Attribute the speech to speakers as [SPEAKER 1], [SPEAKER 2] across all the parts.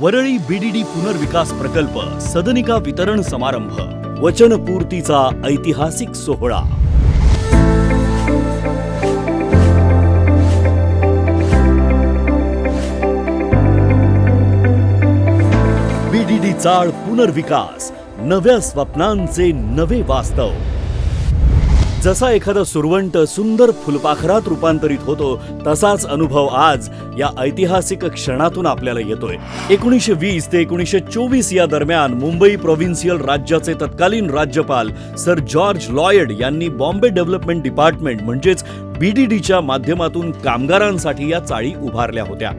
[SPEAKER 1] Worli VDD पुनर्विकास प्रकल्प सदनिका वितरण समारंभ वचनपूर्तीचा ऐतिहासिक सोहळा. बीडीडी चाळ पुनर्विकास नव्या स्वप्नांचे नवे वास्तव. जसा एखादा सुरवंट सुंदर फुलपाखरात रूपांतरित होतो तसाच अनुभव आज या ऐतिहासिक क्षणातून आपल्याला येतोय. एकोणीसशे वीस ते एकोणीसशे चोवीस या दरम्यान मुंबई प्रोव्हिन्सियल राज्याचे तत्कालीन राज्यपाल सर जॉर्ज लॉयड यांनी बॉम्बे डेव्हलपमेंट डिपार्टमेंट म्हणजेच बीडीडीच्या माध्यमातून कामगारांसाठी या चाळी उभारल्या होत्या.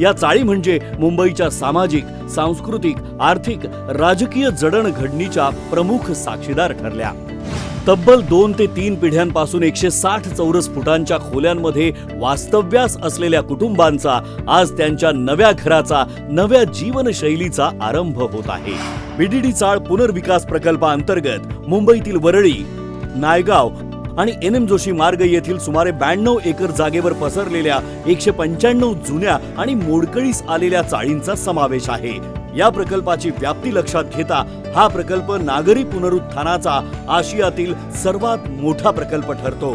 [SPEAKER 1] या चाळी म्हणजे मुंबईच्या सामाजिक सांस्कृतिक आर्थिक राजकीय जडणघडणीच्या प्रमुख साक्षीदार ठरल्या. तब्बल दोन ते तीन पिढ्यांपासून एकशे साठ चौरस फुटांच्या खोल्यांमध्ये वास्तव्यास असलेल्या कुटुंबांचा आज त्यांच्या नव्या घराचा नव्या जीवनशैलीचा आरंभ होत आहे. बीडीडी चाळ पुनर्विकास प्रकल्पाअंतर्गत मुंबईतील वरळी नायगाव आणि एन एम जोशी मार्ग येथील सुमारे ब्याण्णव एकर जागेवर पसरलेल्या एकशे पंच्याण्णव जुन्या आणि मोडकळीस आलेल्या चाळींचा समावेश आहे. या प्रकल्पाची व्याप्ती लक्षात घेता हा प्रकल्प नागरी पुनरुत्थानाचा आशियातील सर्वात मोठा प्रकल्प ठरतो.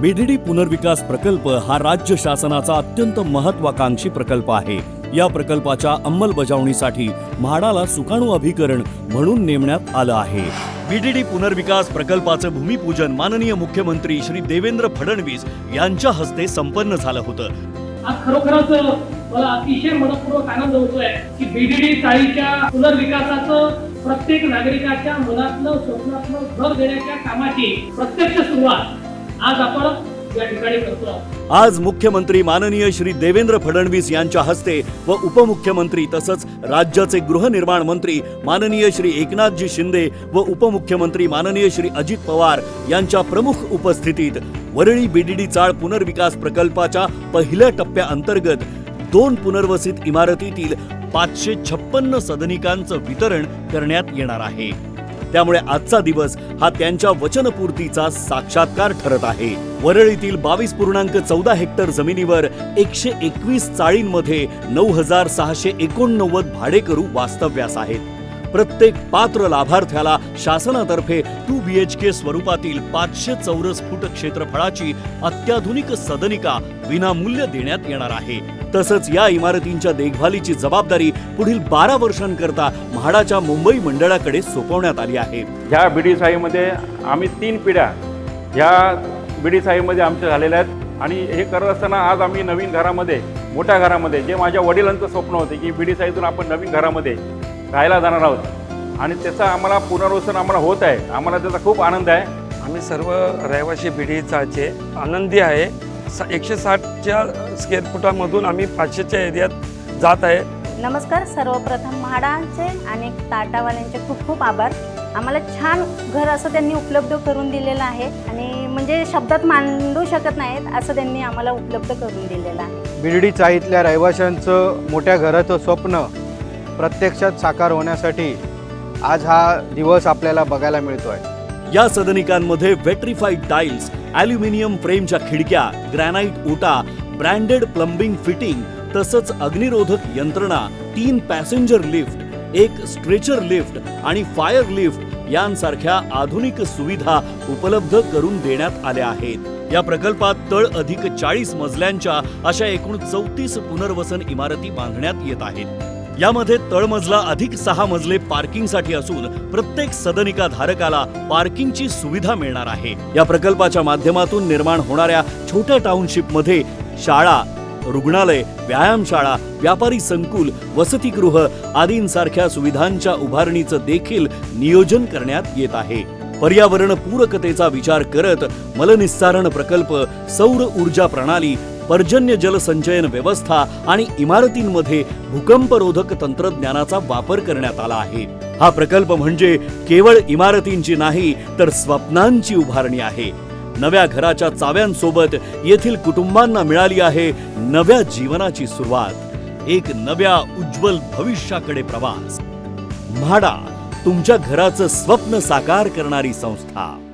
[SPEAKER 1] बीडीडी पुनर्विकास प्रकल्प हा राज्य शासनाचा अत्यंत महत्वाकांक्षी प्रकल्प आहे. या प्रकल्पाच्या अंमलबजावणीसाठी म्हाडाला सुकाणू अभिकरण म्हणून नेमण्यात आलं आहे. बीडीडी पुनर्विकास प्रकल्पाचं भूमिपूजन माननीय मुख्यमंत्री श्री देवेंद्र फडणवीस यांच्या हस्ते संपन्न झालं होतं.
[SPEAKER 2] आज खरोखरच मला अतिशय मनपूर्वक आनंद होतोय की बीडीडी चाळीच्या पुनर्विकासाचं प्रत्येक नागरिकाच्या मनातलं स्वप्नातलं घर देण्याच्या कामाची प्रत्यक्ष सुरुवात आज आपण या ठिकाणी करतो आहोत.
[SPEAKER 1] आज मुख्यमंत्री माननीय श्री देवेंद्र फडणवीस यांच्या हस्ते व उपमुख्यमंत्री तसंच राज्याचे गृहनिर्माण मंत्री माननीय श्री एकनाथजी शिंदे व उपमुख्यमंत्री माननीय श्री अजित पवार यांच्या प्रमुख उपस्थितीत वरळी बीडीडी चाळ पुनर्विकास प्रकल्पाच्या पहिल्या टप्प्याअंतर्गत दोन पुनर्वसित इमारतीतील पाचशे छप्पन्न सदनिकांचं वितरण करण्यात येणार आहे. त्यामुळे आजचा दिवस हा त्यांच्या वचनपूर्तीचा साक्षात्कार ठरत आहे. वरळीतील बावीस पूर्णांक चौदा हेक्टर जमिनीवर एकशे एकवीस चाळींमध्ये नऊ हजार सहाशे एकोणनव्वद भाडेकरू वास्तव्यास आहेत. प्रत्येक पात्र लाभार्थ्याला शासनातर्फे टू बी एच के स्वरूपातील पाचशे चौरस फूट क्षेत्रफळाची अत्याधुनिक सदनिका विनामूल्य देण्यात येणार आहे. तसंच या इमारतींच्या देखभालीची जबाबदारी पुढील बारा वर्षांकरता म्हाडाच्या मुंबई मंडळाकडे सोपवण्यात आली आहे.
[SPEAKER 3] ह्या बिडीसाईमध्ये आम्ही तीन पिढ्या ह्या बिडीसाईमध्ये आमच्या झालेल्या आहेत. आणि हे करत असताना आज आम्ही नवीन घरामध्ये मोठ्या घरामध्ये जे माझ्या वडिलांचं स्वप्न होते की बिडीसाईतून आपण नवीन घरामध्ये राहायला जाणार आहोत. आणि त्याचं आम्हाला पुनर्वसन आम्हाला होत आहे. आम्हाला त्याचा खूप आनंद आहे.
[SPEAKER 4] आम्ही सर्व रहिवासी बिडीचाचे आनंदी आहे. सा एकशे साठच्या स्क्वेअर फुटामधून आम्ही पाचशेच्या एरियात जात आहे.
[SPEAKER 5] नमस्कार सर्वप्रथम म्हाडाचे आणि टाटावाल्यांचे खूप खूप आभार. आम्हाला छान घर असं त्यांनी उपलब्ध करून दिलेलं आहे. आणि म्हणजे शब्दात मांडू शकत नाहीत असं त्यांनी आम्हाला उपलब्ध करून दिलेलं आहे.
[SPEAKER 6] बिर्डी चाळीतल्या रहिवाशांचं मोठ्या घराचं स्वप्न प्रत्यक्षात साकार होण्यासाठी आज हा दिवस आपल्याला बघायला मिळतो आहे
[SPEAKER 1] या सदनिकांमध्ये वेट्रिफाईड टाइल्स अल्युमिनियम फ्रेमच्या खिडक्या ग्रॅनाइट ओटा ब्रँडेड प्लंबिंग फिटिंग तसंच अग्निरोधक यंत्रणा तीन पॅसेंजर लिफ्ट एक स्ट्रेचर लिफ्ट आणि फायर लिफ्ट यांसारख्या आधुनिक सुविधा उपलब्ध करून देण्यात आल्या आहेत. या प्रकल्पात तळ अधिक चाळीस मजल्यांच्या अशा एकूण चौतीस पुनर्वसन इमारती बांधण्यात येत आहेत. यामध्ये तळमजला अधिक सहा मजले पार्किंगसाठी असून प्रत्येक सदनिका धारकाला पार्किंगची सुविधा मिळणार आहे. या प्रकल्पाच्या माध्यमातून निर्माण होणाऱ्या छोट्या टाउनशिपमध्ये शाळा रुग्णालय व्यायामशाळा व्यापारी संकुल वसतिगृह आदींसारख्या सुविधांच्या उभारणीचं देखील नियोजन करण्यात येत आहे. पर्यावरण पूरकतेचा विचार करत मलनिस्सारण प्रकल्प सौर ऊर्जा प्रणाली पर्जन्य जलसंचयन व्यवस्था आणि इमारतींमध्ये भूकंपरोधक तंत्रज्ञानाचा वापर करण्यात आला आहे. हा प्रकल्प म्हणजे केवळ इमारतींची नाही तर स्वप्नांची उभारणी आहे. नव्या घराच्या चाव्यांसोबत येथील कुटुंबांना मिळाली आहे नव्या जीवनाची सुरुवात. एक नव्या उज्ज्वल भविष्याकडे प्रवास. म्हाडा तुमच्या घराचं स्वप्न साकार करणारी संस्था.